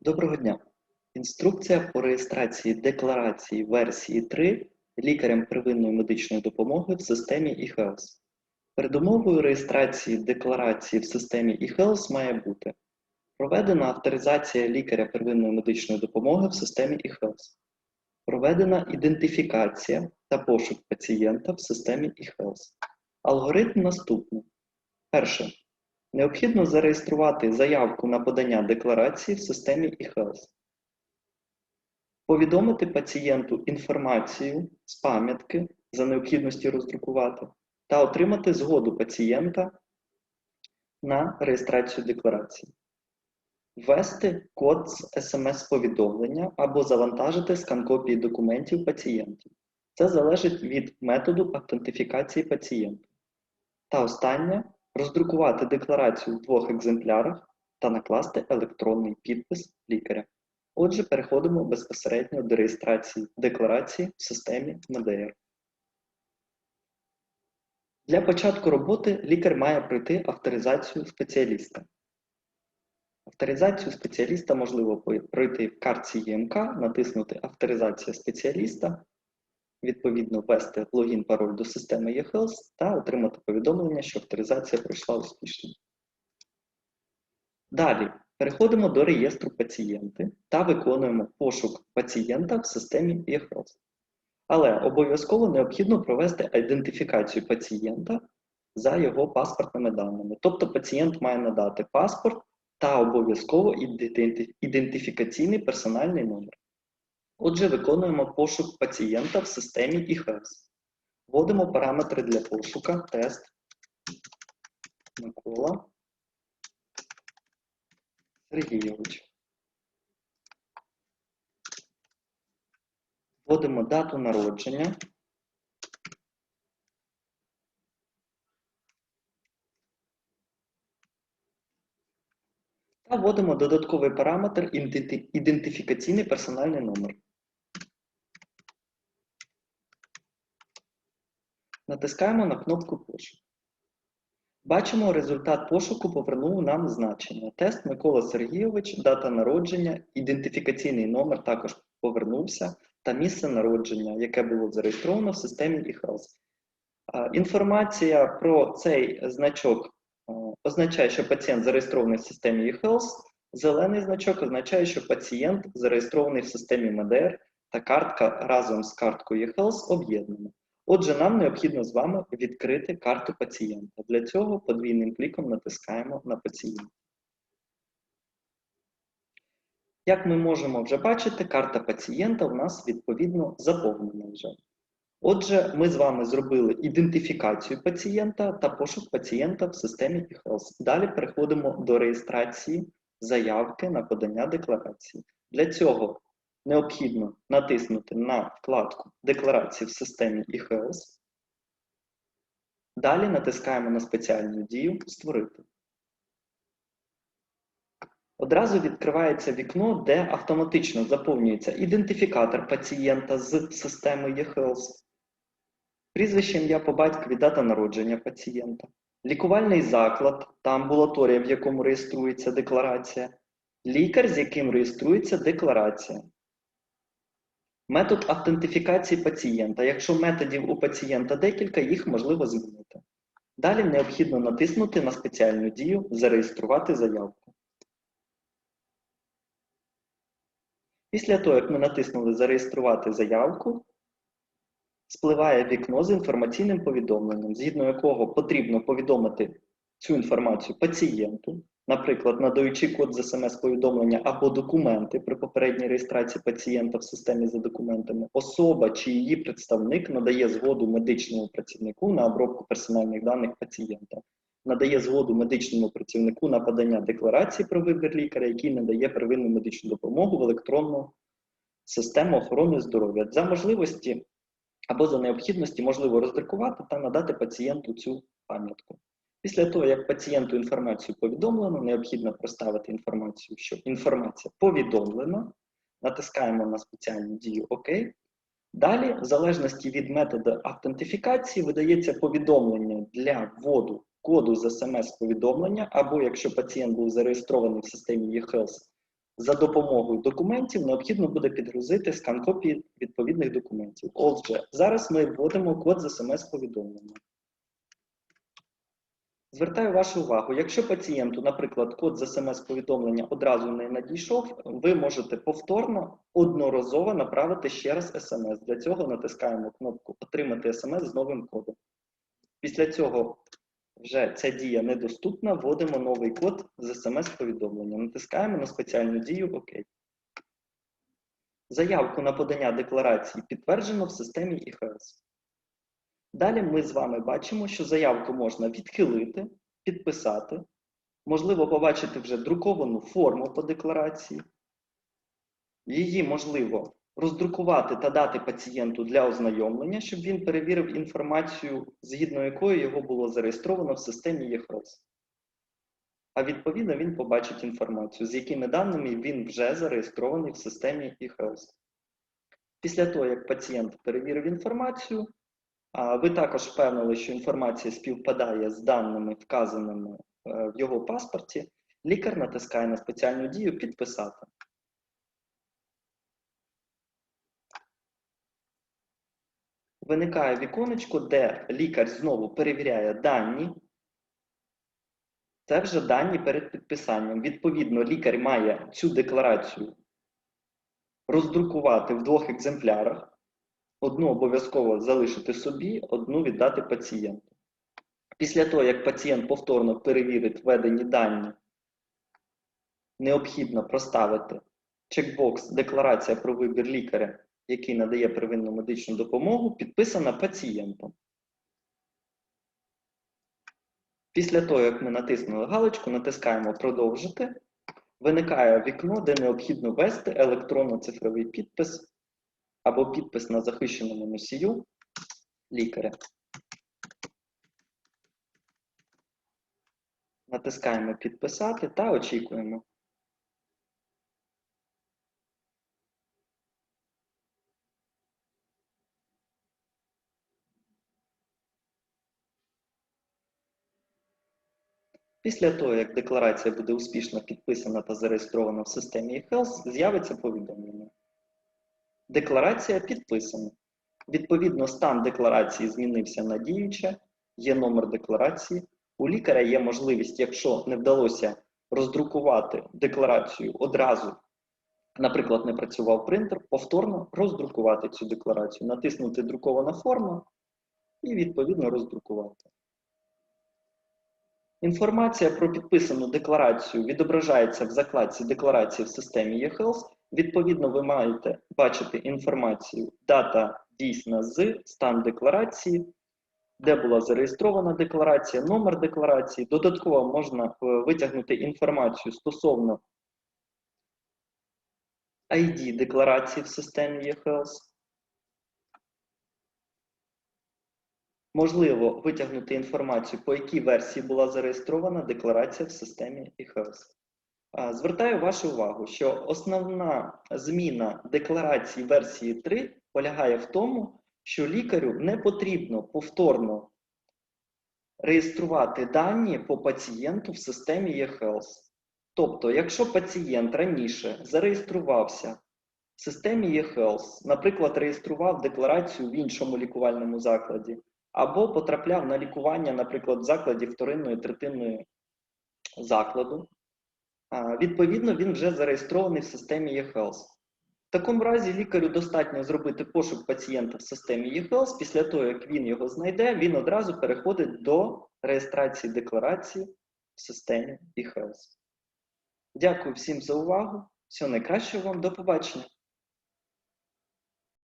Доброго дня! Інструкція по реєстрації декларації версії 3 лікарям первинної медичної допомоги в системі eHealth. Передумовою реєстрації декларації в системі eHealth має бути проведена авторизація лікаря первинної медичної допомоги в системі eHealth, проведена ідентифікація та пошук пацієнта в системі eHealth. Алгоритм наступний. Перше. Необхідно зареєструвати заявку на подання декларації в системі eHealth. Повідомити пацієнту інформацію з пам'ятки за необхідності роздрукувати та отримати згоду пацієнта на реєстрацію декларації. Ввести код з смс-повідомлення або завантажити скан копії документів пацієнтів. Це залежить від методу автентифікації пацієнта. Та останнє роздрукувати декларацію в двох екземплярах та накласти електронний підпис лікаря. Отже, переходимо безпосередньо до реєстрації декларації в системі МДР. Для початку роботи лікар має пройти авторизацію спеціаліста. Авторизацію спеціаліста можливо пройти в картці ЄМК, натиснути Авторизація спеціаліста, відповідно ввести логін пароль до системи eHealth та отримати повідомлення, що авторизація пройшла успішно. Далі переходимо до реєстру пацієнти та виконуємо пошук пацієнта в системі eHealth. Але обов'язково необхідно провести ідентифікацію пацієнта за його паспортними даними. Тобто пацієнт має надати паспорт та обов'язково ідентифікаційний персональний номер. Отже, виконуємо пошук пацієнта в системі eHealth. Вводимо параметри для пошука, тест Микола Сергійович. Вводимо дату народження. Та вводимо додатковий параметр ідентифікаційний персональний номер. Натискаємо на кнопку пошук. Бачимо, результат пошуку повернув нам значення. Тест Микола Сергійович, дата народження, ідентифікаційний номер також повернувся та місце народження, яке було зареєстровано в системі eHealth. Інформація про цей значок означає, що пацієнт зареєстрований в системі eHealth. Зелений значок означає, що пацієнт зареєстрований в системі МДР та картка разом з карткою eHealth об'єднана. Отже, нам необхідно з вами відкрити карту пацієнта. Для цього подвійним кліком натискаємо на пацієнта. Як ми можемо вже бачити, карта пацієнта у нас відповідно заповнена вже. Отже, ми з вами зробили ідентифікацію пацієнта та пошук пацієнта в системі eHealth. Далі переходимо до реєстрації заявки на подання декларації. Для цього необхідно натиснути на вкладку Декларації в системі eHealth. Далі натискаємо на спеціальну дію Створити. Одразу відкривається вікно, де автоматично заповнюється ідентифікатор пацієнта з системи eHealth, прізвище ім'я по батькові, дата народження пацієнта, лікувальний заклад та амбулаторія, в якому реєструється декларація, лікар, з яким реєструється декларація. Метод автентифікації пацієнта. Якщо методів у пацієнта декілька, їх можливо змінити. Далі необхідно натиснути на спеціальну дію Зареєструвати заявку. Після того, як ми натиснули Зареєструвати заявку, спливає вікно з інформаційним повідомленням, згідно якого потрібно повідомити цю інформацію пацієнту, наприклад, надаючи код з смс-повідомлення або документи при попередній реєстрації пацієнта в системі за документами, особа чи її представник надає згоду медичному працівнику на обробку персональних даних пацієнта, надає згоду медичному працівнику на подання декларації про вибір лікаря, який надає первинну медичну допомогу в електронну систему охорони здоров'я. За можливості або за необхідності можливо роздрукувати та надати пацієнту цю пам'ятку. Після того, як пацієнту інформацію повідомлено, необхідно проставити інформацію, що інформація повідомлена, натискаємо на спеціальну дію ОК. Далі, в залежності від методу автентифікації, видається повідомлення для вводу коду з смс-повідомлення, або якщо пацієнт був зареєстрований в системі eHealth, За допомогою документів необхідно буде підгрузити скан копії відповідних документів. Отже, зараз ми вводимо код з смс-повідомлення. Звертаю вашу увагу, якщо пацієнту, наприклад, код з смс-повідомлення одразу не надійшов, ви можете повторно одноразово направити ще раз смс. Для цього натискаємо кнопку Отримати смс з новим кодом. Після цього вже ця дія недоступна, вводимо новий код з смс-повідомлення. Натискаємо на спеціальну дію ОК. Заявку на подання декларації підтверджено в системі ІХС. Далі ми з вами бачимо, що заявку можна відхилити, підписати, можливо побачити вже друковану форму по декларації. Її можливо роздрукувати та дати пацієнту для ознайомлення, щоб він перевірив інформацію, згідно якої його було зареєстровано в системі ЄХРОС. А відповідно він побачить інформацію, з якими даними він вже зареєстрований в системі ІХРОС. Після того, як пацієнт перевірив інформацію, ви також впевнили, що інформація співпадає з даними, вказаними е, в його паспорті, лікар натискає на спеціальну дію Підписати. Виникає віконечко, де лікар знову перевіряє дані. Це вже дані перед підписанням. Відповідно, лікар має цю декларацію роздрукувати в двох екземплярах. Одну обов'язково залишити собі, одну віддати пацієнту. Після того, як пацієнт повторно перевірить введені дані, необхідно проставити чекбокс Декларація про вибір лікаря, який надає первинну медичну допомогу, підписана пацієнтом. Після того, як ми натиснули галочку, натискаємо Продовжити. Виникає вікно, де необхідно ввести електронно-цифровий підпис або підпис на захищеному носію лікаря. Натискаємо Підписати та очікуємо. Після того, як декларація буде успішно підписана та зареєстрована в системі eHealth, з'явиться повідомлення. Декларація підписана. Відповідно, стан декларації змінився на діюче, є номер декларації. У лікаря є можливість, якщо не вдалося роздрукувати декларацію одразу, наприклад, не працював принтер, повторно роздрукувати цю декларацію, натиснути друкована форма і відповідно роздрукувати. Інформація про підписану декларацію відображається в закладці декларації в системі eHealth. Відповідно, ви маєте бачити інформацію дата дійсна з, стан декларації, де була зареєстрована декларація, номер декларації. Додатково можна е, витягнути інформацію стосовно ID декларації в системі eHealth. Можливо витягнути інформацію, по якій версії була зареєстрована декларація в системі eHealth. Звертаю вашу увагу, що основна зміна декларації версії 3 полягає в тому, що лікарю не потрібно повторно реєструвати дані по пацієнту в системі eHealth. Тобто, якщо пацієнт раніше зареєструвався в системі eHealth, наприклад, реєстрував декларацію в іншому лікувальному закладі, або потрапляв на лікування, наприклад, в закладі вторинної третинної закладу, відповідно, він вже зареєстрований в системі eHealth. В такому разі лікарю достатньо зробити пошук пацієнта в системі eHealth. Після того, як він його знайде, він одразу переходить до реєстрації декларації в системі eHealth. Дякую всім за увагу. Всього найкращого вам, до побачення!